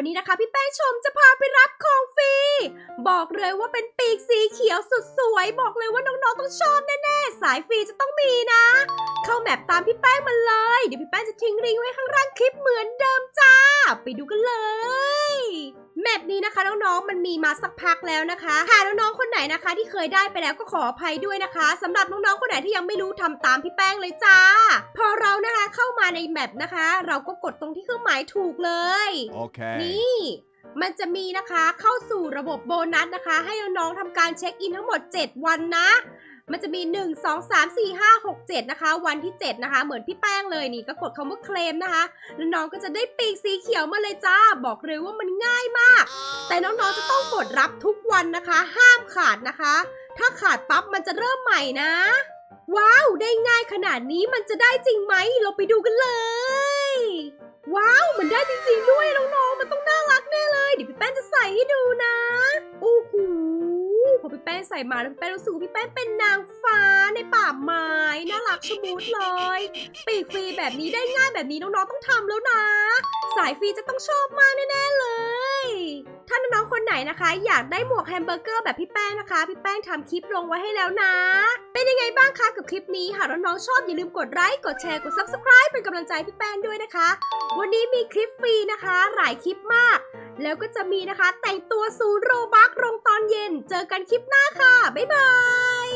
วันนี้นะคะ พี่แป้งชมจะพาไปรับของฟรี บอกเลยว่าเป็นปีกสีเขียวสุดสวย บอกเลยว่าน้องๆต้องชอบแน่ๆ สายฟรีจะต้องมีนะ เข้าแมปตามพี่แป้งมาเลย เดี๋ยวพี่แป้งจะทิ้งลิงก์ไว้ข้างล่างคลิปเหมือนเดิมจ้า ไปดูกันเลยแมปนี้นะคะน้องๆมันมีมาสักพักแล้วนะคะหากน้องๆคนไหนนะคะ ที่เคยได้ไปแล้วก็ขออภัยด้วยนะคะสำหรับน้องๆคนไหนที่ยังไม่รู้ทำตามพี่แป้งเลยจ้า พอเรานะคะ ในแมปนะคะ เราก็กดตรงที่เครื่องหมายถูกเลย Okay. นี่ มันจะมีนะคะเข้าสู่ระบบโบนัสนะคะ ให้น้องๆทำการเช็คอินทั้งหมด 7 วันนะ มันจะมี 1 2 3 4 5 6 7 นะคะ วันที่ 7 นะคะ เหมือนพี่แป้งเลยนี่ก็กดคำว่าเคลมนะคะ แล้วน้องก็จะได้ปีกสีเขียวมาเลยจ้า บอกเลยว่ามันง่ายมาก แต่น้องๆจะต้องกดรับทุกวันนะคะ ห้ามขาดนะคะ ถ้าขาดปั๊บมันจะเริ่มใหม่นะ ว้าว ได้ง่ายขนาดนี้มันจะได้จริงไหม เราไปดูกันเลย ว้าว มันได้จริงๆด้วยน้องๆ มันต้องน่ารักแน่เลย เดี๋ยวพี่แป้งจะใส่ให้ดูนะโอ้โหพอพี่แป้งใส่มาแล้วพี่แป้งรู้สึกว่าพี่แป้งเป็นนางฟ้าในป่าไม้น่ารักชมุดเลย ปีกฟรีแบบนี้ได้ง่ายแบบนี้น้องๆ ต้องทำแล้วนะ สายฟรีจะต้องชอบมากแน่ๆเลย ถ้าน้องๆคน นนะคะ อยากได้หมวกแฮมเบอร์เกอร์แบบพี่แป้งนะคะ พี่แป้งทำคลิปลงไว้ให้แล้วนะ เป็นยังไงบ้างคะกับคลิปนี้หากน้องๆชอบอย่าลืมกดไลค์กดแชร์กด subscribe เป็นกำลังใจพี่แป้งด้วยนะคะ วันนี้มีคลิปฟรีนะคะ หลายคลิปมาก แล้วก็จะมีนะคะแต่งตัวซูโรบักลงตอนเย็น เจอกันคลิปหน้าค่ะบ๊ายบาย